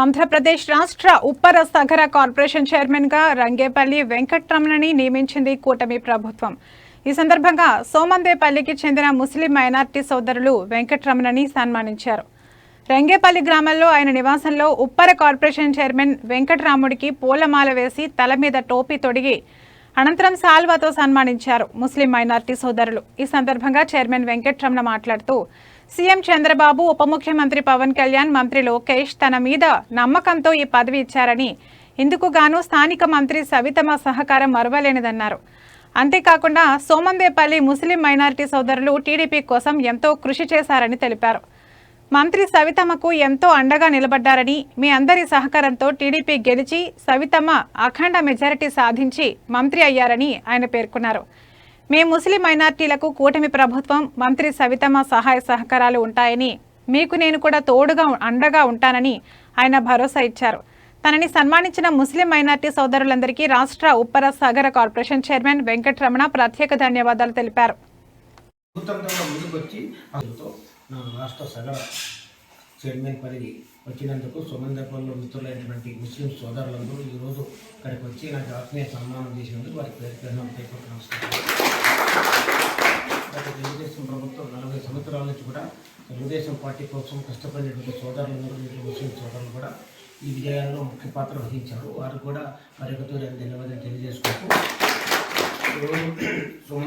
ఆంధ్రప్రదేశ్ రాష్ట్ర ఉప్పర సగర కార్పొరేషన్ చైర్మన్గా రంగేపల్లి వెంకట్రమణని నియమించింది కూటమి ప్రభుత్వం. ఈ సందర్భంగా సోమందేపల్లికి చెందిన ముస్లిం మైనార్టీ సోదరులు వెంకట్రమణని సన్మానించారు. రంగేపల్లి గ్రామంలో ఆయన నివాసంలో ఉప్పర కార్పొరేషన్ చైర్మన్ వెంకటరాముడికి పూలమాల వేసి తల మీద టోపీ తొడిగి అనంతరం సాల్వాతో సన్మానించారు ముస్లిం మైనార్టీ సోదరులు. ఈ సందర్భంగా చైర్మన్ వెంకట్రమణ మాట్లాడుతూ సీఎం చంద్రబాబు ఉప ముఖ్యమంత్రి పవన్ కళ్యాణ్ మంత్రి లోకేష్ తన మీద నమ్మకంతో ఈ పదవి ఇచ్చారని ఇందుకు గాను స్థానిక మంత్రి సవితమ సహకారం మరవలేనిదన్నారు. అంతేకాకుండా సోమందేపల్లి ముస్లిం మైనార్టీ సోదరులు టీడీపీ కోసం ఎంతో కృషి చేశారని తెలిపారు. మంత్రి సవితమ్మకు ఎంతో అండగా నిలబడ్డారని మీ అందరి సహకారంతో టీడీపీ గెలిచి సవితమ్మ అఖండ మెజారిటీ సాధించి మంత్రి అయ్యారని ఆయన పేర్కొన్నారు. మీ ముస్లిం మైనార్టీలకు కూటమి ప్రభుత్వం మంత్రి సవితమ్మ సహాయ సహకారాలు ఉంటాయని మీకు నేను కూడా తోడుగా అండగా ఉంటానని ఆయన భరోసా ఇచ్చారు. తనని సన్మానించిన ముస్లిం మైనార్టీ సోదరులందరికీ రాష్ట్ర ఉప్పర సాగర కార్పొరేషన్ చైర్మన్ వెంకటరమణ ప్రత్యేక ధన్యవాదాలు తెలిపారు. నా రాష్ట్ర సగర చైర్మన్ పదవి వచ్చినందుకు సుమందపల్లిలో మిత్రులైనటువంటి ముస్లిం సోదరులందరూ ఈరోజు ఇక్కడికి వచ్చి నాకు ఆత్మీయ సన్మానం చేసినందుకు వారికి ప్రయత్నం పేరున నమస్కారం. గత తెలుగుదేశం ప్రభుత్వం నలభై సంవత్సరాల నుంచి కూడా తెలుగుదేశం పార్టీ కోసం కష్టపడినటువంటి సోదరులందరూ ముస్లిం సోదరులు కూడా ఈ విజయాల్లో ముఖ్య పాత్ర వహించారు. వారు కూడా మరొకతో నేను తెలియజేస్తారు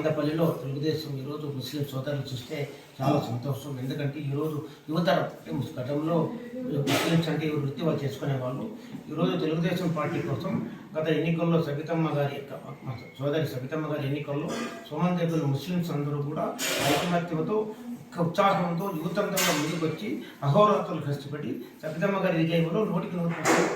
సుమందపల్లిలో తెలుగుదేశం ఈరోజు ముస్లిం సోదరులు చూస్తే చాలా సంతోషం. ఎందుకంటే ఈరోజు యువతరం అంటే గతంలో ముస్లిమ్స్ అంటే ఈ వృత్తి వాళ్ళు చేసుకునే వాళ్ళు ఈరోజు తెలుగుదేశం పార్టీ కోసం గత ఎన్నికల్లో సబితమ్మ గారి సోదరి సబితమ్మ గారి ఎన్నికల్లో సోహన్దేవ్ ముస్లిమ్స్ అందరూ కూడా ఐకమత్యంతో ఉత్సాహంతో యువతంగా ముందుకొచ్చి అహోరాత్రులు కష్టపడి సబితమ్మ గారి విజయంలో నూటికి నూరు పర్సెంట్